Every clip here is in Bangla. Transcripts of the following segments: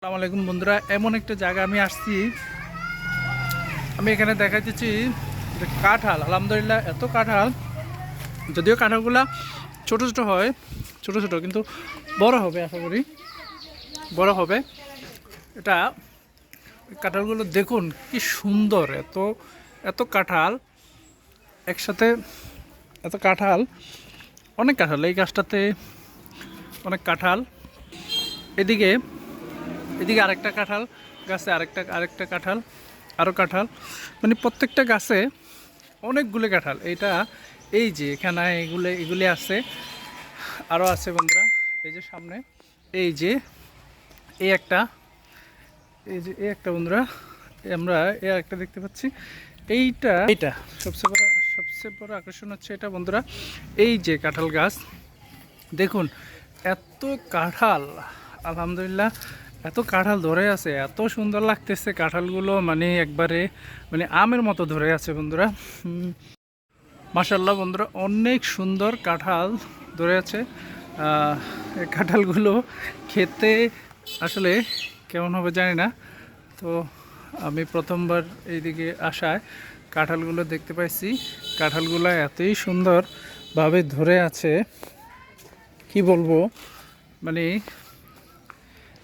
আসসালামু আলাইকুম বন্ধুরা, এমন একটা জায়গা আমি আসছি। আমি এখানে দেখাচ্ছি যে কাঁঠাল, আলহামদুলিল্লাহ এত কাঁঠাল। যদিও কাঁঠালগুলা ছোট ছোট হয়, ছোট ছোট, কিন্তু বড় হবে আশা করি। বড় হবে। এটা কাঁঠালগুলো দেখুন, কি সুন্দর, এত এত কাঁঠাল। একসাথে এত কাঁঠাল। অনেক কাঁঠাল, এই গাছটাতে অনেক কাঁঠাল। এদিকে এদিকে আরেকটা কাঁঠাল, গাছে আরেকটা আরেকটা কাঁঠাল আরও কাঁঠাল। মানে প্রত্যেকটা গাছে অনেকগুলো কাঁঠাল। এইটা এই যে এখানে এগুলো, এগুলি আছে আরও আছে বন্ধুরা। এই যে সামনে, এই যে, এই একটা, এই যে, এই একটা বন্ধুরা। আমরা এই একটা দেখতে পাচ্ছি। এইটা এইটা সবচেয়ে বড় সবচেয়ে বড় আকর্ষণ হচ্ছে এটা বন্ধুরা, এই যে কাঁঠাল গাছ। দেখুন, এত কাঁঠাল, আলহামদুলিল্লাহ। এত কাঁঠাল ধরে আছে, এত সুন্দর লাগতেছে কাঁঠালগুলো মানে একবারে মানে আমের মতো ধরে আছে বন্ধুরা। মাসাল্লাহ বন্ধুরা, অনেক সুন্দর কাঁঠাল ধরে আছে। কাঁঠালগুলো খেতে আসলে কেমন হবে জানি না। তো আমি প্রথমবার এইদিকে আসায় কাঁঠালগুলো দেখতে পাইছি। কাঁঠালগুলো এতই সুন্দরভাবে ধরে আছে, কি বলব? মানে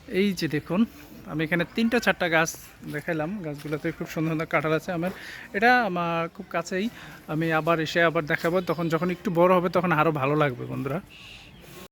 এই যে দেখুন, আমি এখানে তিনটা চারটা গাছ দেখাইলাম। গাছগুলোতে খুব সুন্দর সুন্দর কাঁঠাল আছে আমার। এটা আমার খুব কাছেই। আমি আবার এসে আবার দেখাবো। তখন যখন একটু বড় হবে, তখন আরও ভালো লাগবে বন্ধুরা।